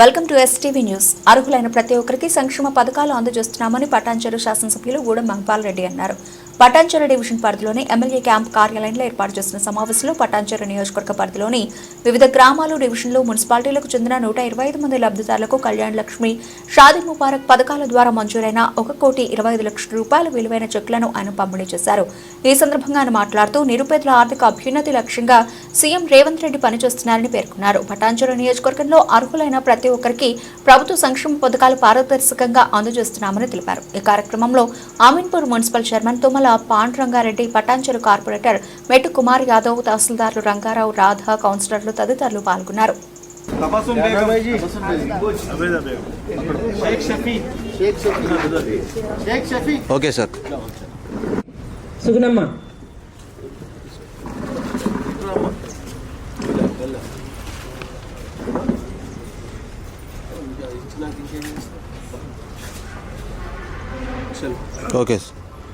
Welcome to STV news అర్హులైన ప్రతి ఒక్కరికి సంక్షేమ పథకాలు అందజేస్తున్నామని పటాన్చెరు శాసనసభ్యులు గూడెం మహపాల్ రెడ్డి అన్నారు. పటాన్చెరు డివిజన్ పరిధిలోని ఎమ్మెల్యే క్యాంప్ కార్యాలయంలో ఏర్పాటు చేసిన సమావేశంలో పటాన్చెరు నియోజకవర్గ పరిధిలోని వివిధ గ్రామాలు డివిజన్లు మున్సిపాలిటీలకు చెందిన నూట ఇరవై ఐదు మంది లబ్ధిదారులకు కళ్యాణ్ లక్ష్మి షాదీ ముబారక్ పథకాల ద్వారా మంజూరైన ఒక కోటి ఇరవై ఐదు లక్షల రూపాయల విలువైన చెక్లను ఆయన పంపిణీ చేశారు. ఈ సందర్భంగా ఆయన మాట్లాడుతూ నిరుపేదల ఆర్థిక అభ్యున్నతి లక్ష్యంగా సీఎం రేవంత్ రెడ్డి పనిచేస్తున్నారని పేర్కొన్నారు. పటాన్చెరు నియోజకవర్గంలో అర్హులైన ప్రతి ఒక్కరికి ప్రభుత్వ సంక్షేమ పథకాలు పారదర్శకంగా అందజేస్తున్నామని తెలిపారు. ఈ కార్యక్రమంలో Ameenpur municipal chairman Tummala Pandurangareddy Patancheru corporator Mettu Kumar Yadav తహసీల్దార్లు Rangarao Radha కౌన్సిలర్లు తదితరులు పాల్గొన్నారు. Okay sir.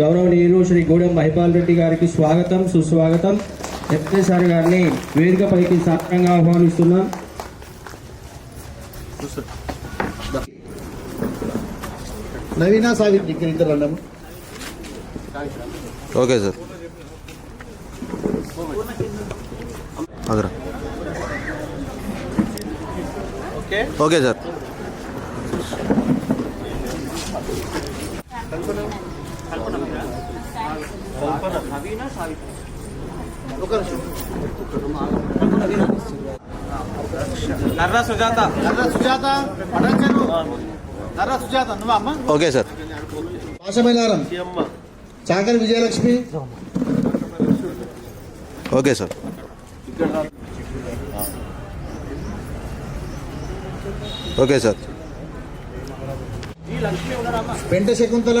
గౌరవనీయులు శ్రీ గూడెం మహిపాల్ రెడ్డి గారికి స్వాగతం సుస్వాగతం. ఎఫ్ఏ సార్ గారిని వేదికపైకి సాధారణంగా ఆహ్వానిస్తున్నాం. Naveena Savitri okay sir. అదరా okay sir. Narra Sujatha. Narra Sujatha Narra Sujatha నువ్వా అమ్మ? Okay sir. Pashamylaram Chakari Vijayalakshmi. Okay sir. Okay sir. Penta Shakuntala.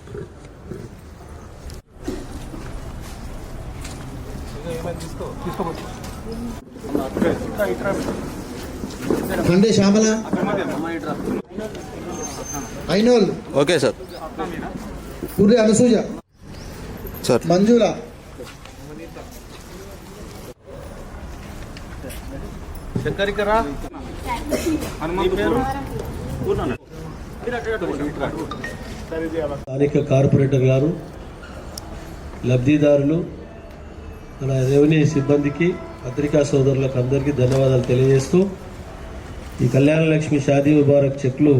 Shyamala Inole. Okay sir. Purri Anasuya. Sir. Manjula. స్థానిక కార్పొరేటర్ గారు లబ్ధిదారులు మన రెవెన్యూ సిబ్బందికి పత్రికా సోదరులకు అందరికీ ధన్యవాదాలు తెలియజేస్తూ ఈ కళ్యాణ లక్ష్మి షాదీ ముబారక్ చెక్లు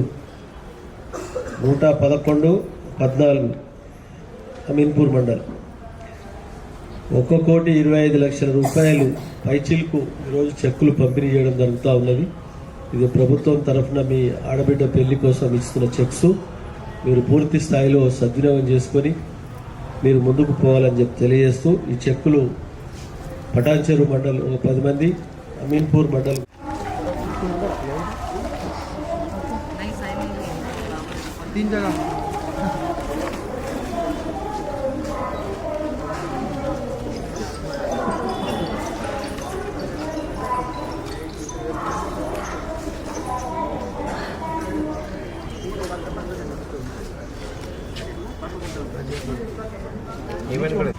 నూట పదకొండు పద్నాలుగు అమీన్పూర్ మండల్. ఒక్క కోటి ఇరవై ఐదు లక్షల రూపాయలు పైచిల్కు ఈరోజు చెక్కులు పంపిణీ చేయడం జరుగుతూ ఉన్నది. ఇది ప్రభుత్వం తరఫున మీ ఆడబిడ్డ పెళ్ళి కోసం ఇస్తున్న చెక్స్. మీరు పూర్తి స్థాయిలో సద్వినియోగం చేసుకొని మీరు ముందుకు పోవాలని చెప్పి తెలియజేస్తూ ఈ చెక్కులు పటాచెరు మండలం ఒక పది మంది అమీన్పూర్ మండలం. ఈవెంట్ కూడా